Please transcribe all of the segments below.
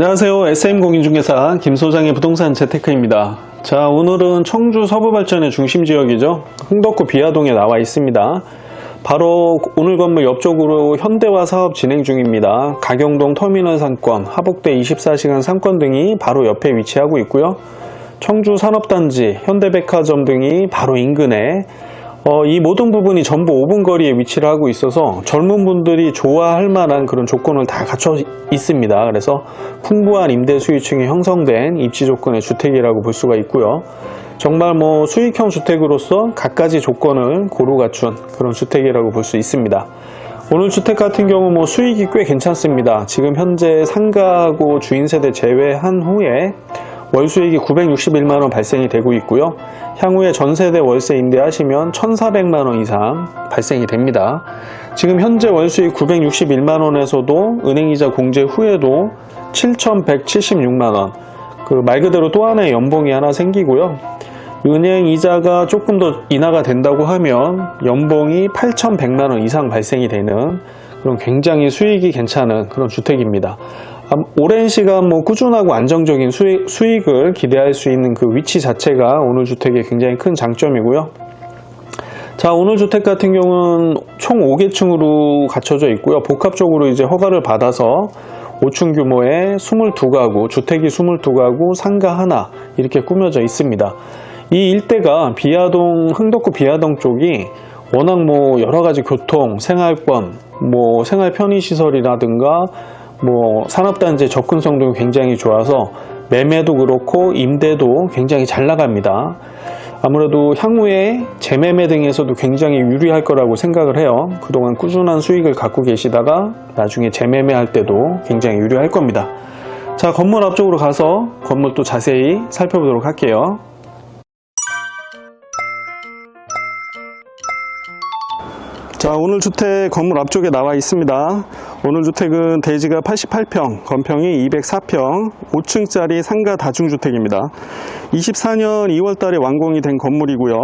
안녕하세요. SM공인중개사 김 소장의 부동산 재테크입니다. 자, 오늘은 청주 서부발전의 중심 지역이죠. 흥덕구 비아동에 나와 있습니다. 바로 오늘 건물 옆쪽으로 현대화 사업 진행 중입니다. 가경동 터미널 상권, 하복대 24시간 상권 등이 바로 옆에 위치하고 있고요. 청주 산업단지, 현대백화점 등이 바로 인근에 어, 이 모든 부분이 전부 5분 거리에 위치를 하고 있어서 젊은 분들이 좋아할 만한 그런 조건을 다 갖춰 있습니다. 그래서 풍부한 임대 수요층이 형성된 입지 조건의 주택이라고 볼 수가 있고요. 정말 뭐 수익형 주택으로서 갖가지 조건을 고루 갖춘 그런 주택이라고 볼 수 있습니다. 오늘 주택 같은 경우 뭐 수익이 꽤 괜찮습니다. 지금 현재 상가하고 주인 세대 제외한 후에 월 수익이 961만 원 발생이 되고 있고요. 향후에 전세대 월세 임대하시면 1,400만 원 이상 발생이 됩니다. 지금 현재 월 수익 961만 원에서도 은행이자 공제 후에도 7,176만 원. 그 말 그대로 또 하나의 연봉이 하나 생기고요. 은행 이자가 조금 더 인하가 된다고 하면 연봉이 8,100만 원 이상 발생이 되는 그런 굉장히 수익이 괜찮은 그런 주택입니다. 아, 오랜 시간 뭐 꾸준하고 안정적인 수익, 수익을 기대할 수 있는 그 위치 자체가 오늘 주택의 굉장히 큰 장점이고요. 자, 오늘 주택 같은 경우는 총 5개 층으로 갖춰져 있고요. 복합적으로 이제 허가를 받아서 5층 규모의 22가구, 주택이 22가구, 상가 하나 이렇게 꾸며져 있습니다. 이 일대가 비아동, 흥덕구 비아동 쪽이 워낙 뭐 여러 가지 교통, 생활권, 뭐 생활 편의시설이라든가 뭐 산업단지 접근성도 굉장히 좋아서 매매도 그렇고 임대도 굉장히 잘 나갑니다. 아무래도 향후에 재매매 등에서도 굉장히 유리할 거라고 생각을 해요. 그동안 꾸준한 수익을 갖고 계시다가 나중에 재매매 할 때도 굉장히 유리할 겁니다. 자, 건물 앞쪽으로 가서 건물 또 자세히 살펴보도록 할게요. 자, 오늘 주택 건물 앞쪽에 나와 있습니다. 오늘 주택은 대지가 88평, 건평이 204평, 5층짜리 상가 다중주택입니다. 24년 2월 달에 완공이 된 건물이고요.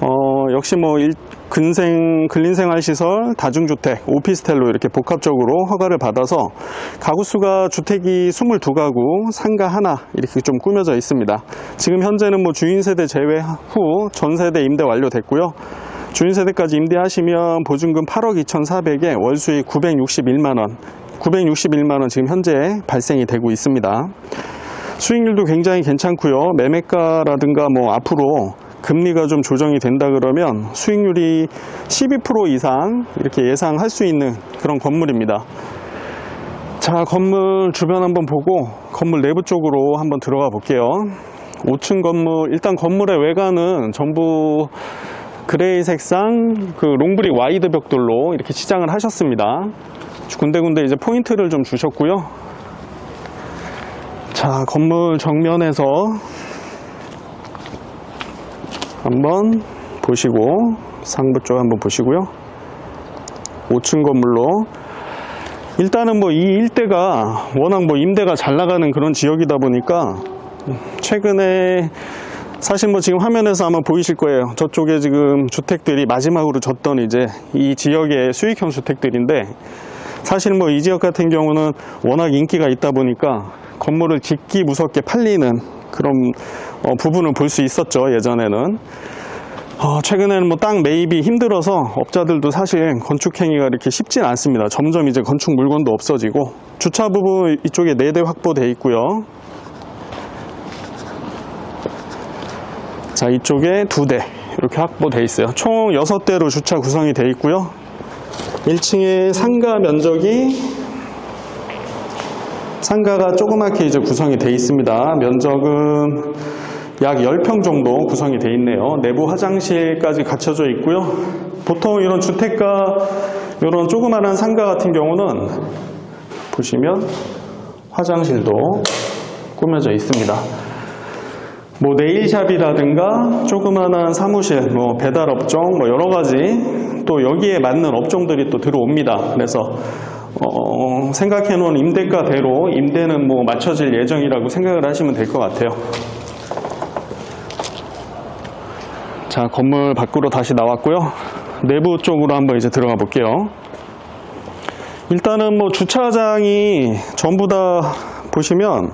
어, 역시 뭐 일- 근생, 근린생활시설, 다중주택, 오피스텔로 이렇게 복합적으로 허가를 받아서 가구 수가 주택이 22가구, 상가 하나 이렇게 좀 꾸며져 있습니다. 지금 현재는 뭐 주인 세대 제외 후 전세대 임대 완료됐고요. 주인 세대까지 임대하시면 보증금 8억 2,400에 월 수익 961만 원, 961만 원 지금 현재 발생이 되고 있습니다. 수익률도 굉장히 괜찮고요. 매매가라든가 뭐 앞으로 금리가 좀 조정이 된다 그러면 수익률이 12% 이상 이렇게 예상할 수 있는 그런 건물입니다. 자, 건물 주변 한번 보고 건물 내부 쪽으로 한번 들어가 볼게요. 5층 건물, 일단 건물의 외관은 전부 그레이 색상 그 롱브릭 와이드 벽돌로 이렇게 치장을 하셨습니다. 군데군데 이제 포인트를 좀 주셨고요. 자, 건물 정면에서 한번 보시고 상부 쪽 한번 보시고요. 5층 건물로 일단은 뭐 이 일대가 워낙 뭐 임대가 잘 나가는 그런 지역이다 보니까 최근에 사실 뭐 지금 화면에서 아마 보이실 거예요. 저쪽에 지금 주택들이 마지막으로 졌던 이제 이 지역의 수익형 주택들인데 사실 뭐 이 지역 같은 경우는 워낙 인기가 있다 보니까 건물을 짓기 무섭게 팔리는 그런 어, 부분을 볼 수 있었죠 예전에는. 어, 최근에는 뭐 땅 매입이 힘들어서 업자들도 사실 건축 행위가 이렇게 쉽진 않습니다. 점점 이제 건축 물건도 없어지고 주차 부분 이쪽에 4대 확보돼 있고요 자 이쪽에 2대 이렇게 확보돼 있어요 총 6대로 주차 구성이 돼 있고요 1층에 상가 면적이 상가가 조그맣게 이제 구성이 돼 있습니다. 면적은 약 10평 정도 구성이 돼 있네요. 내부 화장실까지 갖춰져 있고요. 보통 이런 주택가, 이런 조그마한 상가 같은 경우는 보시면 화장실도 꾸며져 있습니다. 뭐 네일샵이라든가 조그마한 사무실, 뭐 배달 업종, 뭐 여러 가지 또 여기에 맞는 업종들이 또 들어옵니다. 그래서 어, 생각해 놓은 임대가대로 임대는 뭐 맞춰질 예정이라고 생각을 하시면 될 것 같아요. 자, 건물 밖으로 다시 나왔고요. 내부 쪽으로 한번 이제 들어가 볼게요. 일단은 뭐 주차장이 전부 다 보시면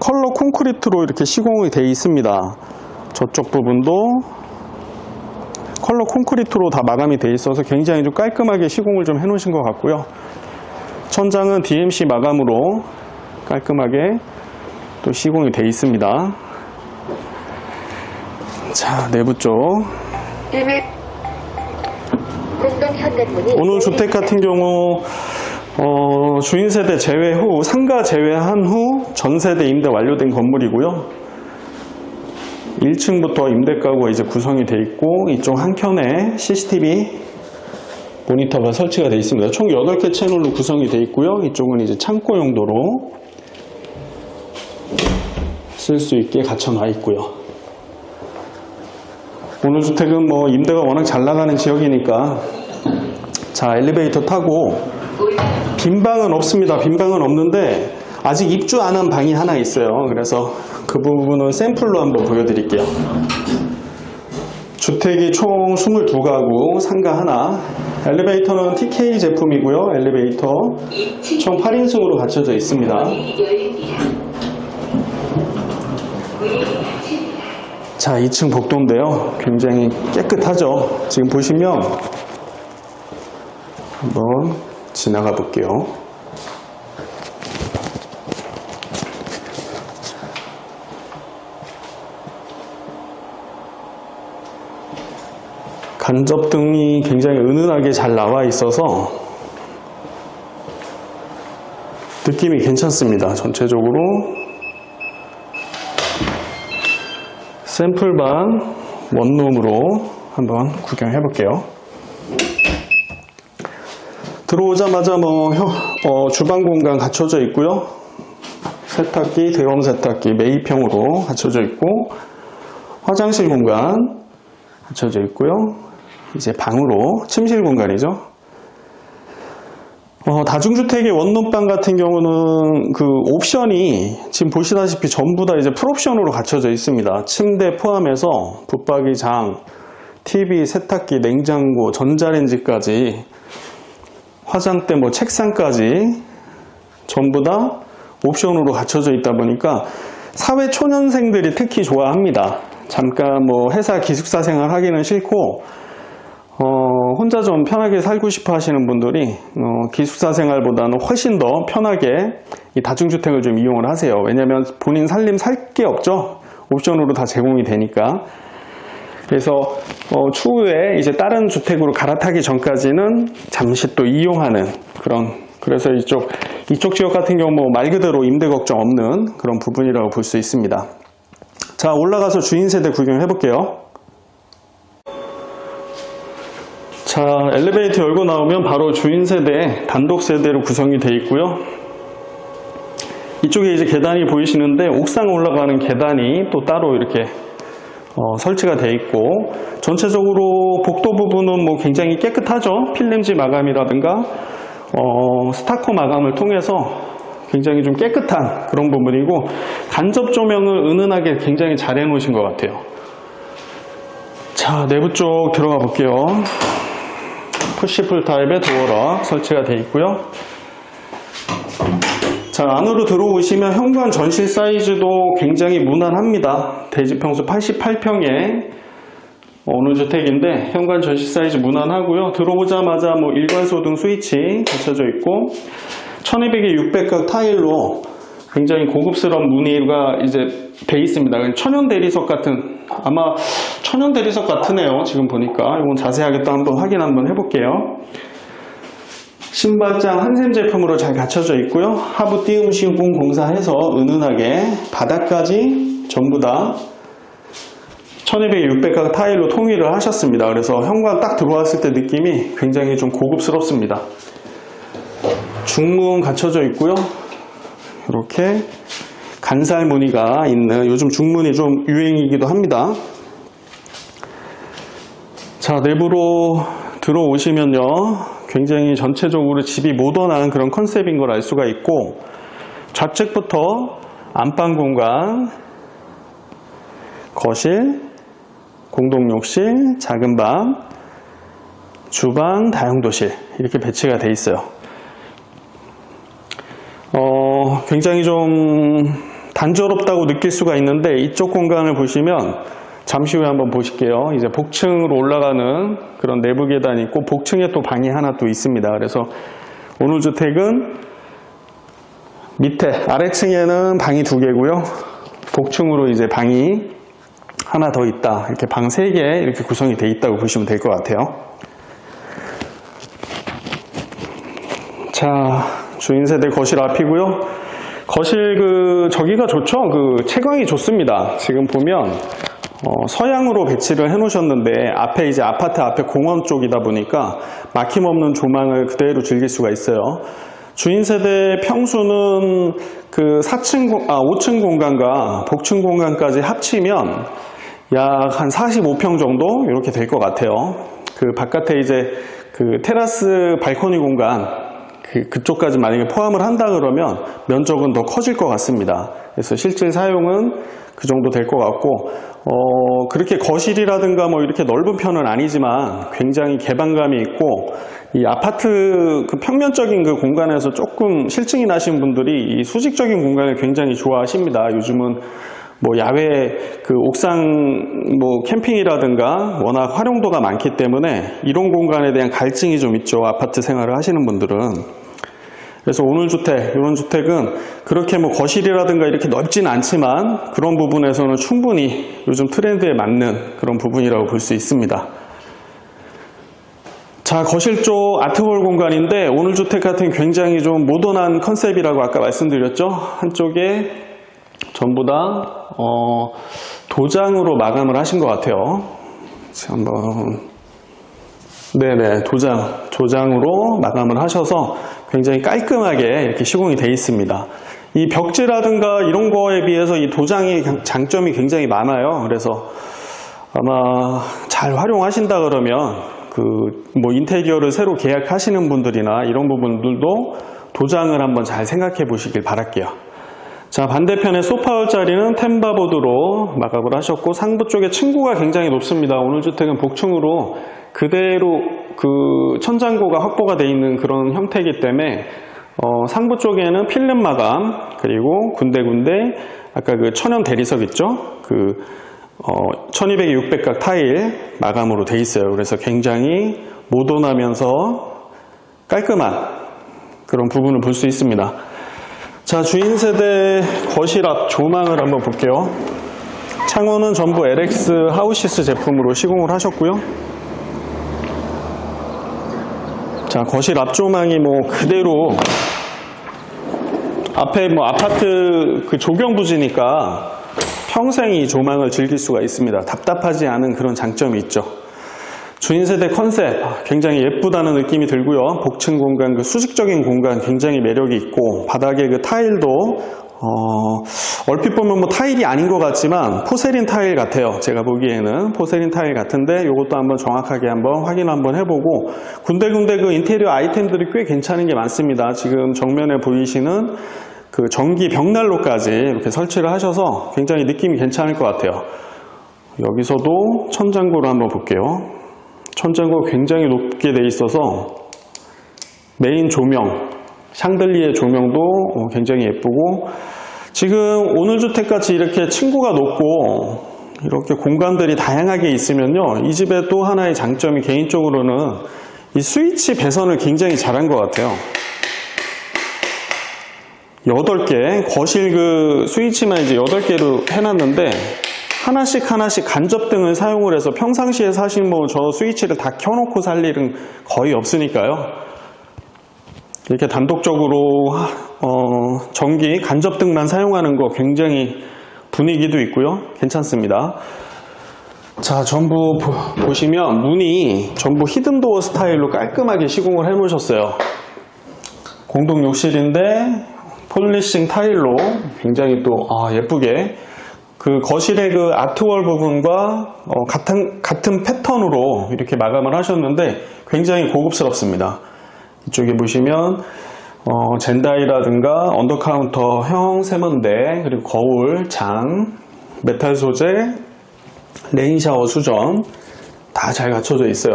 컬러 콘크리트로 이렇게 시공이 되어 있습니다. 저쪽 부분도 컬러 콘크리트로 다 마감이 되어 있어서 굉장히 좀 깔끔하게 시공을 좀 해놓으신 것 같고요. 천장은 DMC 마감으로 깔끔하게 또 시공이 되어 있습니다. 자, 내부 쪽. 1일 공동 현대문이 오늘 주택 같은 경우 어, 주인 세대 제외 후 상가 제외한 후 전 세대 임대 완료된 건물이고요. 1층부터 임대 가구가 이제 구성이 돼 있고 이쪽 한 켠에 CCTV 모니터가 설치가 되어 있습니다. 총 8개 채널로 구성이 되어 있고요. 이쪽은 이제 창고 용도로 쓸 수 있게 갖춰 놔 있고요. 오늘 주택은 뭐 임대가 워낙 잘 나가는 지역이니까 자, 엘리베이터 타고 빈 방은 없습니다. 빈 방은 없는데 아직 입주 안 한 방이 하나 있어요. 그래서 그 부분은 샘플로 한번 보여드릴게요. 주택이 총 22가구, 상가 하나. 엘리베이터는 TK 제품이고요. 엘리베이터 총 8인승으로 갖춰져 있습니다. 자, 2층 복도인데요. 굉장히 깨끗하죠. 지금 보시면 한번 지나가 볼게요. 간접 등이 굉장히 은은하게 잘 나와 있어서 느낌이 괜찮습니다. 전체적으로 샘플방 원룸으로 한번 구경해 볼게요. 들어오자마자 뭐 혀- 어, 주방 공간 갖춰져 있고요. 세탁기, 드럼 세탁기 매입형으로 갖춰져 있고 화장실 공간 갖춰져 있고요. 이제 방으로 침실 공간이죠. 어, 다중주택의 원룸방 같은 경우는 그 옵션이 지금 보시다시피 전부 다 이제 풀옵션으로 갖춰져 있습니다. 침대 포함해서 붙박이장, TV, 세탁기, 냉장고, 전자레인지까지 화장대, 뭐 책상까지 전부 다 옵션으로 갖춰져 있다 보니까 사회 초년생들이 특히 좋아합니다. 잠깐 뭐 회사 기숙사 생활 하기는 싫고 어, 혼자 좀 편하게 살고 싶어 하시는 분들이 어, 기숙사 생활보다는 훨씬 더 편하게 이 다중주택을 좀 이용을 하세요. 왜냐면 본인 살림 살 게 없죠. 옵션으로 다 제공이 되니까. 그래서 어, 추후에 이제 다른 주택으로 갈아타기 전까지는 잠시 또 이용하는 그런 그래서 이쪽 이쪽 지역 같은 경우 뭐말 그대로 임대 걱정 없는 그런 부분이라고 볼 수 있습니다. 자 올라가서 주인 세대 구경해 볼게요. 자 엘리베이터 열고 나오면 바로 주인 세대 단독 세대로 구성이 되어 있고요. 이쪽에 이제 계단이 보이시는데 옥상 올라가는 계단이 또 따로 이렇게 어, 설치가 되어 있고 전체적으로 복도 부분은 뭐 굉장히 깨끗하죠? 필름지 마감이라든가 어, 스타커 마감을 통해서 굉장히 좀 깨끗한 그런 부분이고 간접 조명을 은은하게 굉장히 잘 해놓으신 것 같아요. 자 내부 쪽 들어가 볼게요. 푸시풀 타입의 도어락 설치가 되어 있고요 자, 안으로 들어오시면 현관 전실 사이즈도 굉장히 무난합니다. 대지평수 88평에 어느 주택인데 현관 전실 사이즈 무난하고요. 들어오자마자 뭐 일괄소등 스위치 갖춰져 있고 1200에 600각 타일로 굉장히 고급스러운 무늬가 이제 돼 있습니다. 천연 대리석 같은 아마 천연 대리석 같으네요. 지금 보니까 이건 자세하게 또 한번 확인 한번 해볼게요. 신발장 한샘 제품으로 잘 갖춰져 있고요. 하부 띄움 시공 공사해서 은은하게 바닥까지 전부 다 1200, 600각 타일로 통일을 하셨습니다. 그래서 현관 딱 들어왔을 때 느낌이 굉장히 좀 고급스럽습니다. 중문 갖춰져 있고요. 이렇게 간살 무늬가 있는 요즘 중문이 좀 유행이기도 합니다. 자, 내부로 들어오시면요. 굉장히 전체적으로 집이 모던한 그런 컨셉인 걸 알 수가 있고 좌측부터 안방 공간, 거실, 공동욕실, 작은 방, 주방, 다용도실 이렇게 배치가 돼 있어요. 어, 굉장히 좀 단조롭다고 느낄 수가 있는데 이쪽 공간을 보시면 잠시 후에 한번 보실게요. 이제 복층으로 올라가는 그런 내부 계단이 있고 복층에 또 방이 하나 또 있습니다. 그래서 오늘 주택은 밑에 아래층에는 방이 두 개고요. 복층으로 이제 방이 하나 더 있다. 이렇게 방 세 개 이렇게 구성이 돼 있다고 보시면 될 것 같아요. 자, 주인 세대 거실 앞이고요. 거실 그 저기가 좋죠. 그 채광이 좋습니다. 지금 보면 어, 서양으로 배치를 해 놓으셨는데 앞에 이제 아파트 앞에 공원 쪽이다 보니까 막힘없는 조망을 그대로 즐길 수가 있어요. 주인 세대 평수는 그 4층, 공- 아, 5층 공간과 복층 공간까지 합치면 약 한 45평 정도 이렇게 될 것 같아요. 그 바깥에 이제 그 테라스 발코니 공간 그, 그쪽까지 만약에 포함을 한다 그러면 면적은 더 커질 것 같습니다. 그래서 실질 사용은 그 정도 될 것 같고, 어, 그렇게 거실이라든가 뭐 이렇게 넓은 편은 아니지만 굉장히 개방감이 있고, 이 아파트 그 평면적인 그 공간에서 조금 실증이 나신 분들이 이 수직적인 공간을 굉장히 좋아하십니다. 요즘은 뭐 야외 그 옥상 뭐 캠핑이라든가 워낙 활용도가 많기 때문에 이런 공간에 대한 갈증이 좀 있죠. 아파트 생활을 하시는 분들은. 그래서 오늘 주택, 이런 주택은 그렇게 뭐 거실이라든가 이렇게 넓진 않지만 그런 부분에서는 충분히 요즘 트렌드에 맞는 그런 부분이라고 볼 수 있습니다. 자, 거실 쪽 아트홀 공간인데 오늘 주택 같은 굉장히 좀 모던한 컨셉이라고 아까 말씀드렸죠. 한쪽에 전부 다 어, 도장으로 마감을 하신 것 같아요. 자, 한번 네네 도장 조장으로 마감을 하셔서 굉장히 깔끔하게 이렇게 시공이 되어 있습니다. 이 벽지라든가 이런 거에 비해서 이 도장의 장점이 굉장히 많아요. 그래서 아마 잘 활용하신다 그러면 그 뭐 인테리어를 새로 계약하시는 분들이나 이런 부분들도 도장을 한번 잘 생각해 보시길 바랄게요. 자 반대편에 소파울 자리는 템바보드로 마감을 하셨고 상부 쪽에 층고가 굉장히 높습니다. 오늘 주택은 복층으로 그대로 그 천장고가 확보가 되어 있는 그런 형태이기 때문에 어, 상부 쪽에는 필름 마감 그리고 군데군데 아까 그 천연 대리석 있죠? 그 어, 1200에 600각 타일 마감으로 돼 있어요. 그래서 굉장히 모던하면서 깔끔한 그런 부분을 볼 수 있습니다. 자, 주인 세대 거실 앞 조망을 한번 볼게요. 창호는 전부 LX 하우시스 제품으로 시공을 하셨고요. 자, 거실 앞 조망이 뭐 그대로 앞에 뭐 아파트 그 조경 부지니까 평생 이 조망을 즐길 수가 있습니다. 답답하지 않은 그런 장점이 있죠. 주인 세대 컨셉 아, 굉장히 예쁘다는 느낌이 들고요. 복층 공간, 그 수직적인 공간 굉장히 매력이 있고 바닥에 그 타일도 어, 얼핏 보면 뭐 타일이 아닌 것 같지만 포세린 타일 같아요. 제가 보기에는 포세린 타일 같은데 이것도 한번 정확하게 한번 확인 한번 해보고 군데군데 그 인테리어 아이템들이 꽤 괜찮은 게 많습니다. 지금 정면에 보이시는 그 전기 벽난로까지 이렇게 설치를 하셔서 굉장히 느낌이 괜찮을 것 같아요. 여기서도 천장고를 한번 볼게요. 천장고 굉장히 높게 돼 있어서 메인 조명, 샹들리에 조명도 어, 굉장히 예쁘고 지금 오늘 주택같이 이렇게 층고가 높고 이렇게 공간들이 다양하게 있으면요 이 집의 또 하나의 장점이 개인적으로는 이 스위치 배선을 굉장히 잘한 것 같아요 8개 거실 그 스위치만 이제 8개로 해놨는데 하나씩 하나씩 간접등을 사용을 해서 평상시에 사실 뭐 저 스위치를 다 켜놓고 살 일은 거의 없으니까요. 이렇게 단독적으로 어, 전기 간접 등만 사용하는 거 굉장히 분위기도 있고요. 괜찮습니다. 자, 전부 보, 보시면 문이 전부 히든도어 스타일로 깔끔하게 시공을 해 놓으셨어요. 공동 욕실인데 폴리싱 타일로 굉장히 또 아, 예쁘게 그 거실의 그 아트월 부분과 어, 같은 같은 패턴으로 이렇게 마감을 하셨는데 굉장히 고급스럽습니다. 이쪽에 보시면 어, 젠다이라든가 언더카운터 형 세면대 그리고 거울, 장, 메탈 소재, 레인 샤워 수전 다 잘 갖춰져 있어요.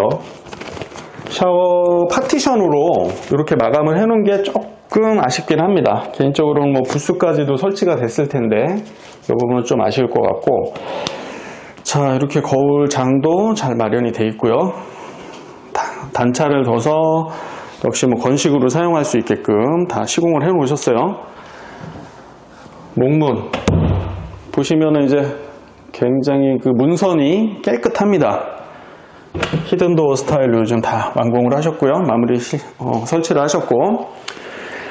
샤워 파티션으로 이렇게 마감을 해 놓은 게 조금 아쉽긴 합니다. 개인적으로는 뭐 부스까지도 설치가 됐을 텐데 이 부분은 좀 아쉬울 것 같고 자 이렇게 거울 장도 잘 마련이 돼 있고요. 다- 단차를 둬서 역시 뭐 건식으로 사용할 수 있게끔 다 시공을 해 놓으셨어요. 목문 보시면은 이제 굉장히 그 문선이 깨끗합니다. 히든도어 스타일로 요즘 다 완공을 하셨고요. 마무리 시- 어, 설치를 하셨고.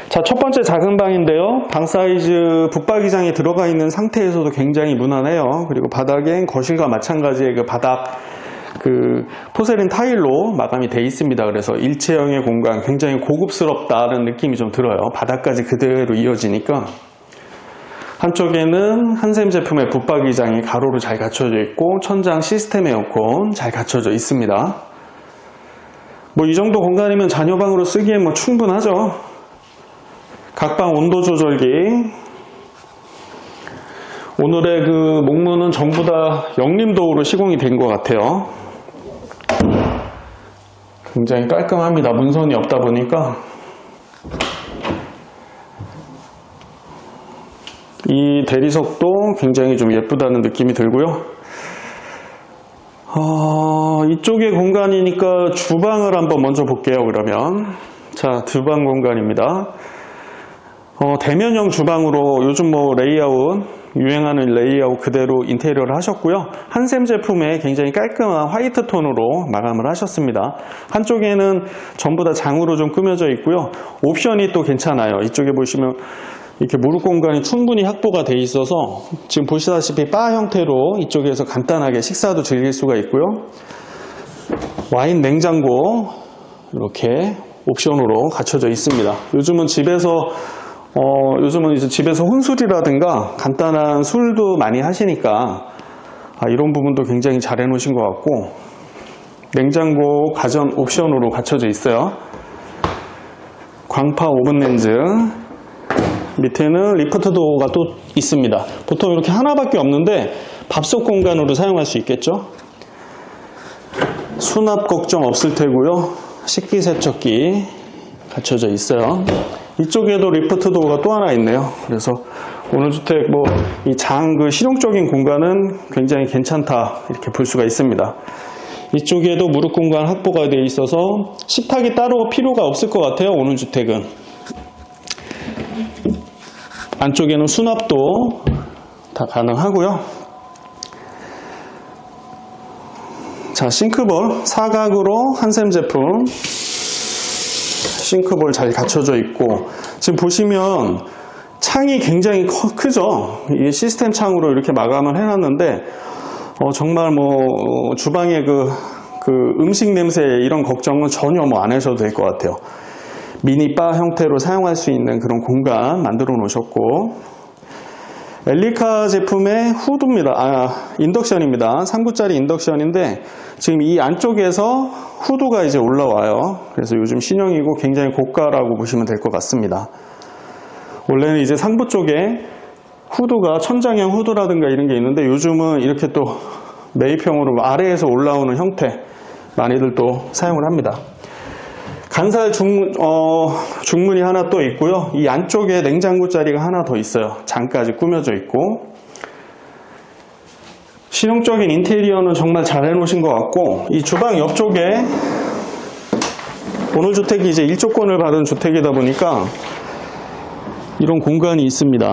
자, 첫 번째 작은 방인데요. 방 사이즈 붙박이장이 들어가 있는 상태에서도 굉장히 무난해요. 그리고 바닥엔 거실과 마찬가지의 그 바닥 그 포세린 타일로 마감이 돼 있습니다. 그래서 일체형의 공간 굉장히 고급스럽다는 느낌이 좀 들어요. 바닥까지 그대로 이어지니까. 한쪽에는 한샘 제품의 붙박이장이 가로로 잘 갖춰져 있고 천장 시스템 에어컨 잘 갖춰져 있습니다. 뭐 이 정도 공간이면 자녀방으로 쓰기엔 뭐 충분하죠. 각방 온도 조절기. 오늘의 그 목문은 전부 다 영림도우로 시공이 된 것 같아요. 굉장히 깔끔합니다. 문선이 없다 보니까 이 대리석도 굉장히 좀 예쁘다는 느낌이 들고요. 어, 이쪽의 공간이니까 주방을 한번 먼저 볼게요, 그러면. 자, 주방 공간입니다. 어, 대면형 주방으로 요즘 뭐 레이아웃, 유행하는 레이아웃 그대로 인테리어를 하셨고요. 한샘 제품에 굉장히 깔끔한 화이트 톤으로 마감을 하셨습니다. 한쪽에는 전부 다 장으로 좀 꾸며져 있고요. 옵션이 또 괜찮아요. 이쪽에 보시면 이렇게 무릎 공간이 충분히 확보가 돼 있어서 지금 보시다시피 바 형태로 이쪽에서 간단하게 식사도 즐길 수가 있고요. 와인 냉장고 이렇게 옵션으로 갖춰져 있습니다. 요즘은 집에서 어, 요즘은 이제 집에서 혼술이라든가 간단한 술도 많이 하시니까 아, 이런 부분도 굉장히 잘 해놓으신 것 같고 냉장고 가전 옵션으로 갖춰져 있어요. 광파 오븐 렌즈 밑에는 리프트 도어가 또 있습니다. 보통 이렇게 하나밖에 없는데 밥솥 공간으로 사용할 수 있겠죠. 수납 걱정 없을 테고요. 식기세척기 갖춰져 있어요. 이쪽에도 리프트 도어가 또 하나 있네요. 그래서 오늘 주택 뭐 이 장 그 실용적인 공간은 굉장히 괜찮다 이렇게 볼 수가 있습니다. 이쪽에도 무릎 공간 확보가 되어 있어서 식탁이 따로 필요가 없을 것 같아요. 오늘 주택은 안쪽에는 수납도 다 가능하고요. 자 싱크볼 사각으로 한샘 제품 싱크볼 잘 갖춰져 있고 지금 보시면 창이 굉장히 커- 크죠? 이 시스템 창으로 이렇게 마감을 해놨는데 어, 정말 뭐 어, 주방의 그, 그 음식 냄새 이런 걱정은 전혀 뭐 안 하셔도 될 것 같아요. 미니 바 형태로 사용할 수 있는 그런 공간 만들어 놓으셨고 엘리카 제품의 후드입니다. 아, 인덕션입니다. 3구짜리 인덕션인데 지금 이 안쪽에서 후드가 이제 올라와요. 그래서 요즘 신형이고 굉장히 고가라고 보시면 될 것 같습니다. 원래는 이제 상부 쪽에 후드가 천장형 후드라든가 이런 게 있는데 요즘은 이렇게 또 매입형으로 아래에서 올라오는 형태 많이들 또 사용을 합니다. 간살 중, 어, 중문이 하나 또 있고요. 이 안쪽에 냉장고 자리가 하나 더 있어요. 장까지 꾸며져 있고. 실용적인 인테리어는 정말 잘 해놓으신 것 같고, 이 주방 옆쪽에 오늘 주택이 이제 일조권을 받은 주택이다 보니까 이런 공간이 있습니다.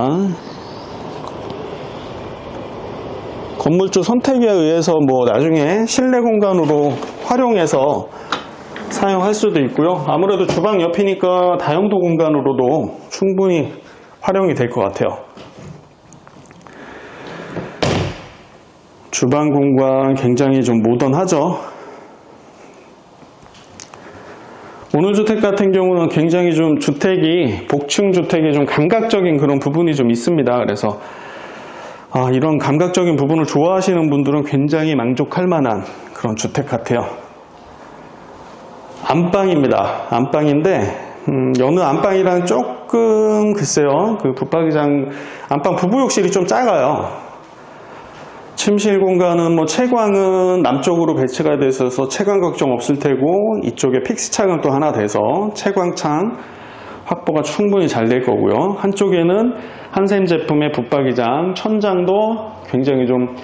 건물주 선택에 의해서 뭐 나중에 실내 공간으로 활용해서 사용할 수도 있고요. 아무래도 주방 옆이니까 다용도 공간으로도 충분히 활용이 될 것 같아요. 주방 공간 굉장히 좀 모던하죠. 오늘 주택 같은 경우는 굉장히 좀 주택이 복층 주택이 좀 감각적인 그런 부분이 좀 있습니다. 그래서 아, 이런 감각적인 부분을 좋아하시는 분들은 굉장히 만족할 만한 그런 주택 같아요. 안방입니다. 안방인데 음, 여느 안방이랑 조금 글쎄요. 그 붙박이장 안방 부부욕실이 좀 작아요. 침실 공간은 뭐 채광은 남쪽으로 배치가 돼 있어서 채광 걱정 없을 테고 이쪽에 픽스 창은 또 하나 돼서 채광창 확보가 충분히 잘 될 거고요. 한쪽에는 한샘 제품의 붙박이장, 천장도 굉장히 좀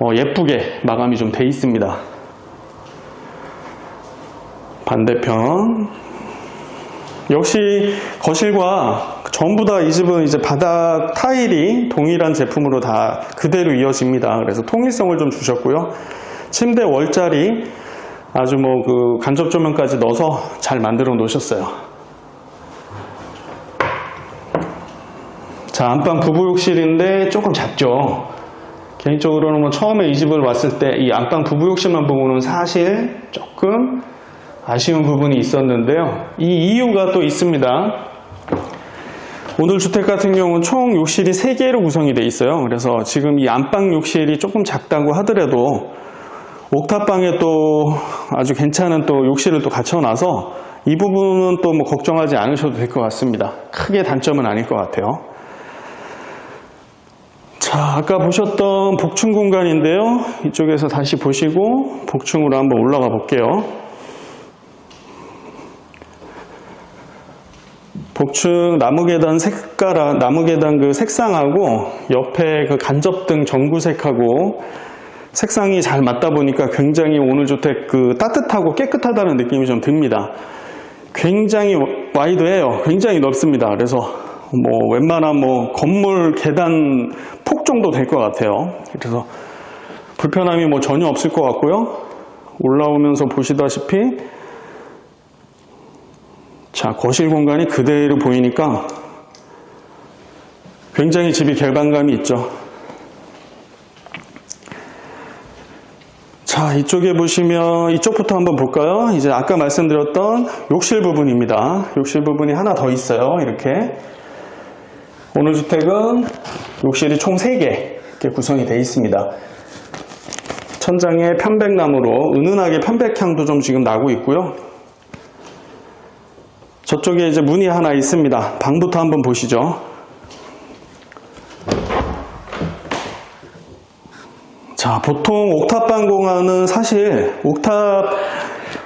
어, 예쁘게 마감이 좀 돼 있습니다. 반대편 역시 거실과 전부 다 이 집은 이제 바닥 타일이 동일한 제품으로 다 그대로 이어집니다. 그래서 통일성을 좀 주셨고요. 침대 월자리 아주 뭐 그 간접 조명까지 넣어서 잘 만들어 놓으셨어요. 자, 안방 부부욕실인데 조금 작죠. 개인적으로는 뭐 처음에 이 집을 왔을 때 이 안방 부부욕실만 보고는 사실 조금 아쉬운 부분이 있었는데요. 이 이유가 또 있습니다. 오늘 주택 같은 경우는 총 욕실이 3개로 구성이 되어 있어요. 그래서 지금 이 안방 욕실이 조금 작다고 하더라도 옥탑방에 또 아주 괜찮은 또 욕실을 또 갖춰놔서 이 부분은 또 뭐 걱정하지 않으셔도 될 것 같습니다. 크게 단점은 아닐 것 같아요. 자, 아까 보셨던 복층 공간인데요. 이쪽에서 다시 보시고 복층으로 한번 올라가 볼게요. 복층 나무 계단 색깔, 나무 계단 그 색상하고 옆에 그 간접등 전구색하고 색상이 잘 맞다 보니까 굉장히 오늘 주택 그 따뜻하고 깨끗하다는 느낌이 좀 듭니다. 굉장히 와이드해요. 굉장히 넓습니다. 그래서 뭐 웬만한 뭐 건물 계단 폭 정도 될 것 같아요. 그래서 불편함이 뭐 전혀 없을 것 같고요. 올라오면서 보시다시피 자 거실 공간이 그대로 보이니까 굉장히 집이 개방감이 있죠. 자, 이쪽에 보시면 이쪽부터 한번 볼까요? 이제 아까 말씀드렸던 욕실 부분입니다. 욕실 부분이 하나 더 있어요. 이렇게. 오늘 주택은 욕실이 총 3개 이렇게 구성이 되어 있습니다. 천장에 편백나무로 은은하게 편백향도 좀 지금 나고 있고요. 저쪽에 이제 문이 하나 있습니다. 방부터 한번 보시죠. 자, 보통 옥탑방 공간은 사실 옥탑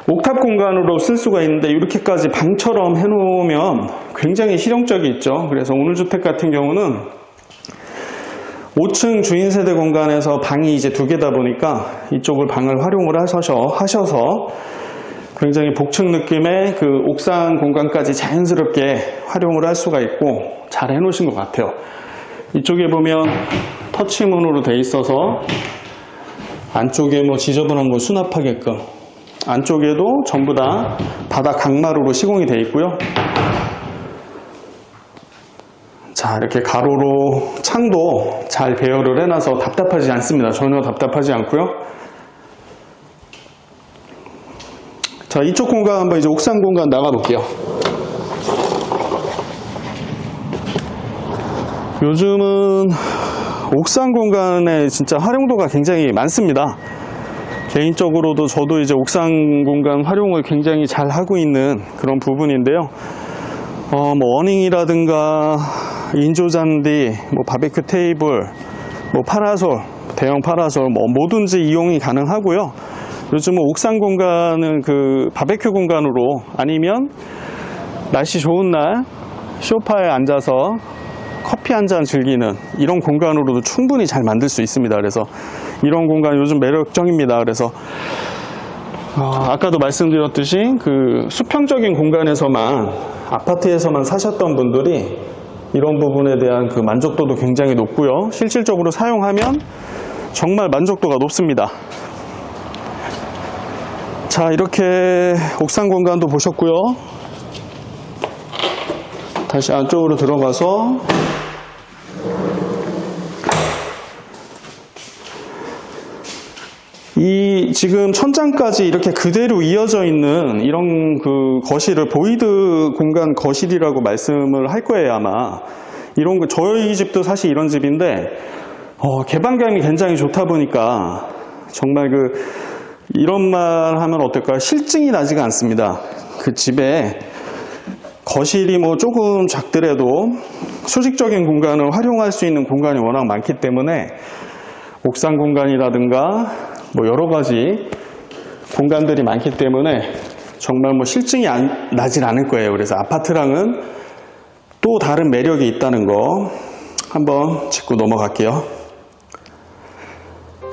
옥탑 공간으로 쓸 수가 있는데 이렇게까지 방처럼 해놓으면 굉장히 실용적이 있죠. 그래서 오늘 주택 같은 경우는 5층 주인 세대 공간에서 방이 이제 두 개다 보니까 이쪽을 방을 활용을 하셔서 하셔서 굉장히 복층 느낌의 그 옥상 공간까지 자연스럽게 활용을 할 수가 있고 잘 해놓으신 것 같아요. 이쪽에 보면 터치문으로 돼 있어서 안쪽에 뭐 지저분한 거 수납하게끔 안쪽에도 전부 다 바닥 강마루로 시공이 되어 있고요. 자 이렇게 가로로 창도 잘 배열을 해놔서 답답하지 않습니다. 전혀 답답하지 않고요. 자 이쪽 공간 한번 이제 옥상 공간 나가 볼게요. 요즘은 옥상 공간에 진짜 활용도가 굉장히 많습니다. 개인적으로도 저도 이제 옥상 공간 활용을 굉장히 잘 하고 있는 그런 부분인데요. 어, 뭐 어닝이라든가 인조 잔디, 뭐 바베큐 테이블, 뭐 파라솔, 대형 파라솔 뭐 뭐든지 이용이 가능하고요. 요즘은 옥상 공간은 그 바베큐 공간으로 아니면 날씨 좋은 날 소파에 앉아서 커피 한 잔 즐기는 이런 공간으로도 충분히 잘 만들 수 있습니다. 그래서 이런 공간 요즘 매력적입니다. 그래서 어, 아까도 말씀드렸듯이 그 수평적인 공간에서만 아파트에서만 사셨던 분들이 이런 부분에 대한 그 만족도도 굉장히 높고요. 실질적으로 사용하면 정말 만족도가 높습니다. 자, 이렇게 옥상 공간도 보셨고요. 다시 안쪽으로 들어가서 이 지금 천장까지 이렇게 그대로 이어져 있는 이런 그 거실을 보이드 공간 거실이라고 말씀을 할 거예요 아마 이런 거 저희 집도 사실 이런 집인데 어, 개방감이 굉장히 좋다 보니까 정말 그 이런 말 하면 어떨까요 실증이 나지가 않습니다 그 집에 거실이 뭐 조금 작더라도 수직적인 공간을 활용할 수 있는 공간이 워낙 많기 때문에 옥상 공간이라든가 뭐 여러 가지 공간들이 많기 때문에 정말 뭐 실증이 안- 나질 않을 거예요. 그래서 아파트랑은 또 다른 매력이 있다는 거 한번 짚고 넘어갈게요.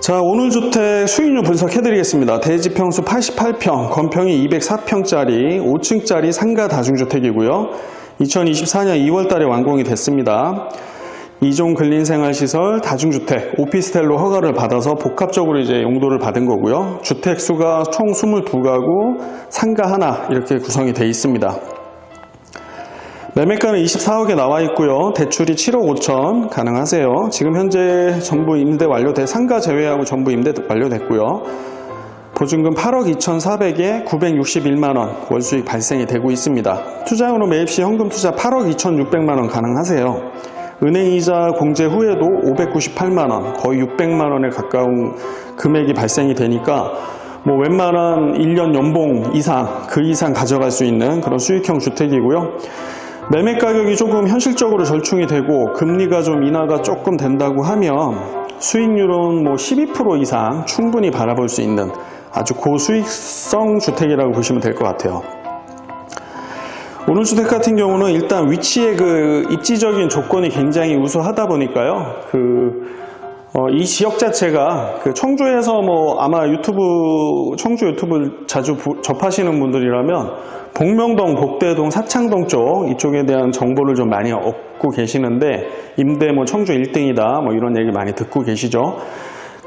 자, 오늘 주택 수익률 분석해드리겠습니다. 대지 평수 88평, 건평이 204평짜리 5층짜리 상가 다중주택이고요. 2024년 2월 달에 완공이 됐습니다. 이종 근린생활시설 다중주택 오피스텔로 허가를 받아서 복합적으로 이제 용도를 받은 거고요. 주택 수가 총 22가구, 상가 하나 이렇게 구성이 되어 있습니다. 매매가는 24억에 나와 있고요. 대출이 7억 5천 가능하세요. 지금 현재 전부 임대 완료돼 상가 제외하고 전부 임대 완료됐고요. 보증금 8억 2,400에 961만 원 월수익 발생이 되고 있습니다. 투자용으로 매입 시 현금 투자 8억 2,600만 원 가능하세요. 은행이자 공제 후에도 598만 원, 거의 600만 원에 가까운 금액이 발생이 되니까 뭐 웬만한 1년 연봉 이상, 그 이상 가져갈 수 있는 그런 수익형 주택이고요. 매매 가격이 조금 현실적으로 절충이 되고 금리가 좀 인하가 조금 된다고 하면 수익률은 뭐 12% 이상 충분히 바라볼 수 있는 아주 고수익성 주택이라고 보시면 될 것 같아요. 오늘 주택 같은 경우는 일단 위치의 그 입지적인 조건이 굉장히 우수하다 보니까요. 그, 어, 이 지역 자체가 그 청주에서 뭐 아마 유튜브, 청주 유튜브 자주 부- 접하시는 분들이라면 복명동, 복대동, 사창동 쪽 이쪽에 대한 정보를 좀 많이 얻고 계시는데 임대 뭐 청주 1등이다 뭐 이런 얘기 많이 듣고 계시죠.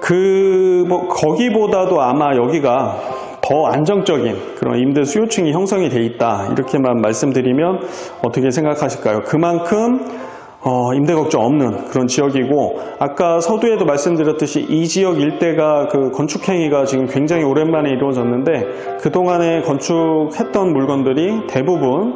그, 뭐, 거기보다도 아마 여기가 더 안정적인 그런 임대 수요층이 형성이 돼 있다. 이렇게만 말씀드리면 어떻게 생각하실까요? 그만큼 어, 임대 걱정 없는 그런 지역이고 아까 서두에도 말씀드렸듯이 이 지역 일대가 그 건축 행위가 지금 굉장히 오랜만에 이루어졌는데 그동안에 건축했던 물건들이 대부분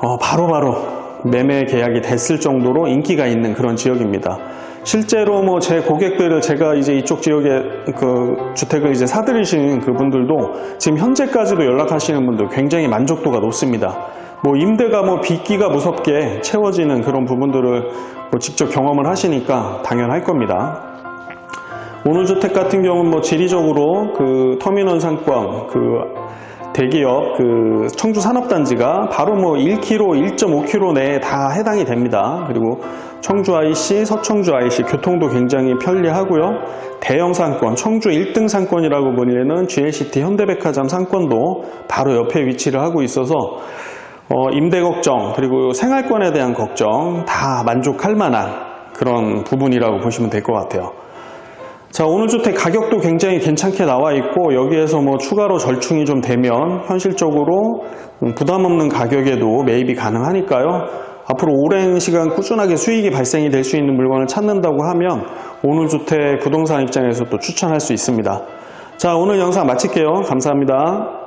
어, 바로바로 매매 계약이 됐을 정도로 인기가 있는 그런 지역입니다. 실제로 뭐 제 고객들을 제가 이제 이쪽 지역에 그 주택을 이제 사들이시는 그분들도 지금 현재까지도 연락하시는 분들 굉장히 만족도가 높습니다. 뭐 임대가 뭐 빚기가 무섭게 채워지는 그런 부분들을 뭐 직접 경험을 하시니까 당연할 겁니다. 오늘 주택 같은 경우는 뭐 지리적으로 그 터미널 상권, 그 대기업, 그 청주 산업단지가 바로 뭐 1km, 1.5km 내에 다 해당이 됩니다. 그리고 청주 IC, 서청주 IC 교통도 굉장히 편리하고요. 대형 상권, 청주 1등 상권이라고 불리는 GLCT 현대백화점 상권도 바로 옆에 위치를 하고 있어서 어, 임대 걱정 그리고 생활권에 대한 걱정 다 만족할 만한 그런 부분이라고 보시면 될 것 같아요. 자, 오늘 주택 가격도 굉장히 괜찮게 나와 있고 여기에서 뭐 추가로 절충이 좀 되면 현실적으로 음, 부담 없는 가격에도 매입이 가능하니까요. 앞으로 오랜 시간 꾸준하게 수익이 발생이 될 수 있는 물건을 찾는다고 하면 오늘 주택 부동산 입장에서 또 추천할 수 있습니다. 자, 오늘 영상 마칠게요. 감사합니다.